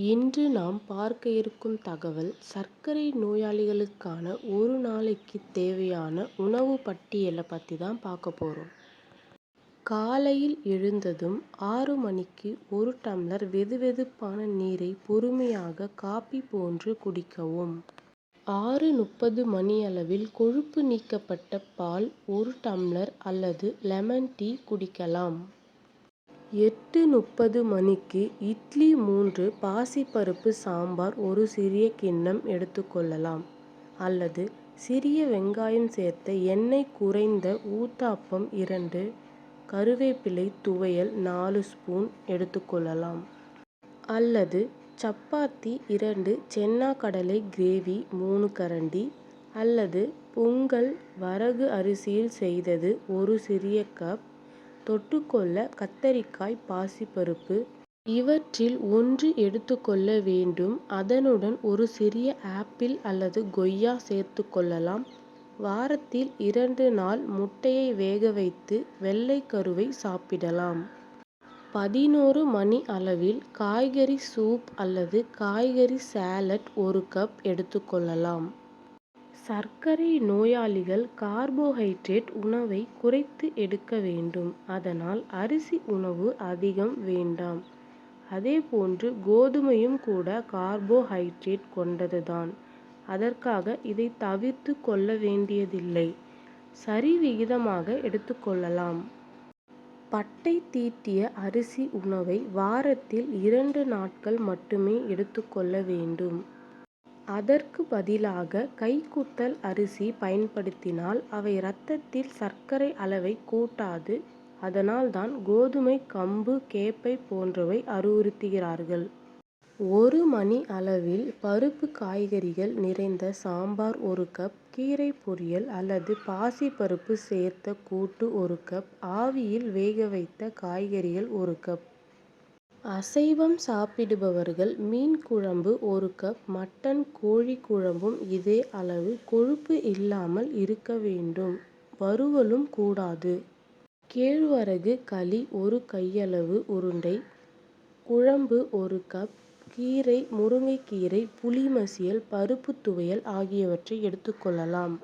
இன்று நாம் பார்க்க இருக்கும் தகவல் சர்க்கரை நோயாளிகளுக்கான ஒரு நாளைக்கு தேவையான உணவு பட்டியலை பற்றி தான் பார்க்க போகிறோம் காலையில் எழுந்ததும் ஆறு மணிக்கு ஒரு டம்ளர் வெதுவெதுப்பான நீரை பொறுமையாக காப்பி போன்று குடிக்கவும். ஆறு முப்பது மணியளவில் கொழுப்பு நீக்கப்பட்ட பால் ஒரு டம்ளர் அல்லது லெமன் டீ குடிக்கலாம். எட்டு முப்பது மணிக்கு இட்லி மூன்று பாசிப்பருப்பு சாம்பார் ஒரு சிறிய கிண்ணம் எடுத்துக்கொள்ளலாம். அல்லது சிறிய வெங்காயம் சேர்த்த எண்ணெய் குறைந்த ஊத்தாப்பம் இரண்டு கருவேப்பிலை துவையல் நாலு ஸ்பூன் எடுத்துக்கொள்ளலாம். அல்லது சப்பாத்தி இரண்டு சென்னா கடலை கிரேவி மூணு கரண்டி. அல்லது பொங்கல் வரகு அரிசியில் செய்தது ஒரு சிறிய கப். தொட்டுக்கொள்ள கத்தரிக்காய் பாசிப்பருப்பு. இவற்றில் ஒன்று எடுத்துக்கொள்ள வேண்டும். அதனுடன் ஒரு சிறிய ஆப்பிள் அல்லது கொய்யா சேர்த்துக்கொள்ளலாம். வாரத்தில் இரண்டு நாள் முட்டையை வேக வைத்து வெள்ளை கருவை சாப்பிடலாம். பதினோரு மணி அளவில் காய்கறி சூப் அல்லது காய்கறி சாலட் ஒரு கப் எடுத்துக்கொள்ளலாம். சர்க்கரை நோயாளிகள் கார்போஹைட்ரேட் உணவை குறைத்து எடுக்க வேண்டும். அதனால் அரிசி உணவு அதிகம் வேண்டாம். அதேபோன்று கோதுமையும் கூட கார்போஹைட்ரேட் கொண்டது தான். அதற்காக இதை தவிர்த்துக் கொள்ள வேண்டியதில்லை. சரிவிகிதமாக எடுத்துக்கொள்ளலாம். பட்டை தீட்டிய அரிசி உணவை வாரத்தில் இரண்டு நாட்கள் மட்டுமே எடுத்துக்கொள்ள வேண்டும். அதற்கு பதிலாக கைக்குத்தல் அரிசி பயன்படுத்தினால் அவை ரத்தத்தில் சர்க்கரை அளவை கூட்டாது. அதனால் தான் கோதுமை கம்பு கேப்பை போன்றவை அறிவுறுத்துகிறார்கள். ஒரு மணி அளவில் பருப்பு காய்கறிகள் நிறைந்த சாம்பார் ஒரு கப். கீரை பொரியல் அல்லது பாசிப்பருப்பு சேர்த்த கூட்டு ஒரு கப். ஆவியில் வேக வைத்த காய்கறிகள் ஒரு கப். அசைவம் சாப்பிடுபவர்கள் மீன் குழம்பு ஒரு கப். மட்டன் கோழி குழம்பும் இதே அளவு கொழுப்பு இல்லாமல் இருக்க வேண்டும். வறுவலும் கூடாது. கேழ்வரகு களி ஒரு கையளவு உருண்டை. குழம்பு ஒரு கப். கீரை முருங்கைக்கீரை புளி மசியல் பருப்பு துவையல் ஆகியவற்றை எடுத்துக்கொள்ளலாம்.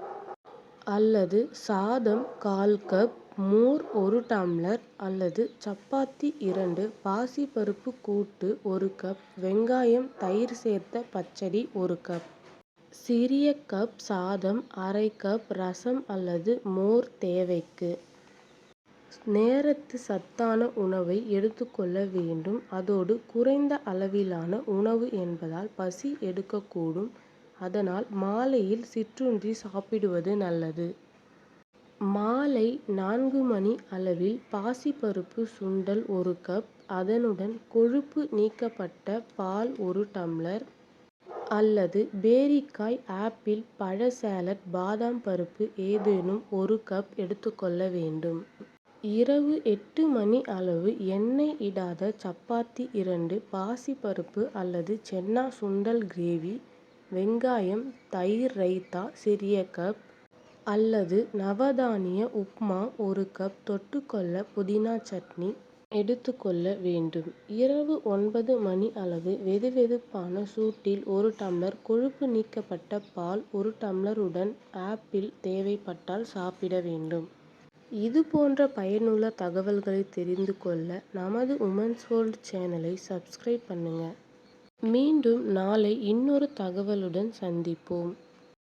அல்லது சாதம் கால் கப். மோர் ஒரு டம்ளர். அல்லது சப்பாத்தி இரண்டு. பாசிப்பருப்பு கூட்டு ஒரு கப். வெங்காயம் தயிர் சேர்த்த பச்சடி ஒரு கப். சிறிய கப் சாதம் அரை கப். ரசம் அல்லது மோர் தேவைக்கு நேரத்து சத்தான உணவை எடுத்துக்கொள்ள வேண்டும். அதோடு குறைந்த அளவிலான உணவு என்பதால் பசி எடுக்கக்கூடும். அதனால் மாலையில் சிற்றுண்டி சாப்பிடுவது நல்லது. மாலை நான்கு மணி அளவில் பாசிப்பருப்பு சுண்டல் ஒரு கப். அதனுடன் கொழுப்பு நீக்கப்பட்ட பால் ஒரு டம்ளர். அல்லது பேரிக்காய் ஆப்பிள் பழ சேலட் பாதாம் பருப்பு ஏதேனும் ஒரு கப் எடுத்துக்கொள்ள வேண்டும். இரவு எட்டு மணி அளவு எண்ணெய் இடாத சப்பாத்தி இரண்டு. பாசிப்பருப்பு அல்லது சென்னா சுண்டல் கிரேவி. வெங்காயம் தயிர் ரைத்தா சிறிய கப். அல்லது நவதானிய உப்மா ஒரு கப். தொட்டுக்கொள்ள புதினா சட்னி எடுத்துக்கொள்ள வேண்டும். இரவு ஒன்பது மணி அளவு வெதுவெதுப்பான சூட்டில் ஒரு டம்ளர் கொழுப்பு நீக்கப்பட்ட பால் ஒரு டம்ளருடன் ஆப்பிள் தேவைப்பட்டால் சாப்பிட வேண்டும். இது போன்ற பயனுள்ள தகவல்களை தெரிந்து கொள்ள நமது உமன்ஸ் வேர்ல்ட் சேனலை சப்ஸ்கிரைப் பண்ணுங்க. மீண்டும் நாளை இன்னொரு தகவலுடன் சந்திப்போம்.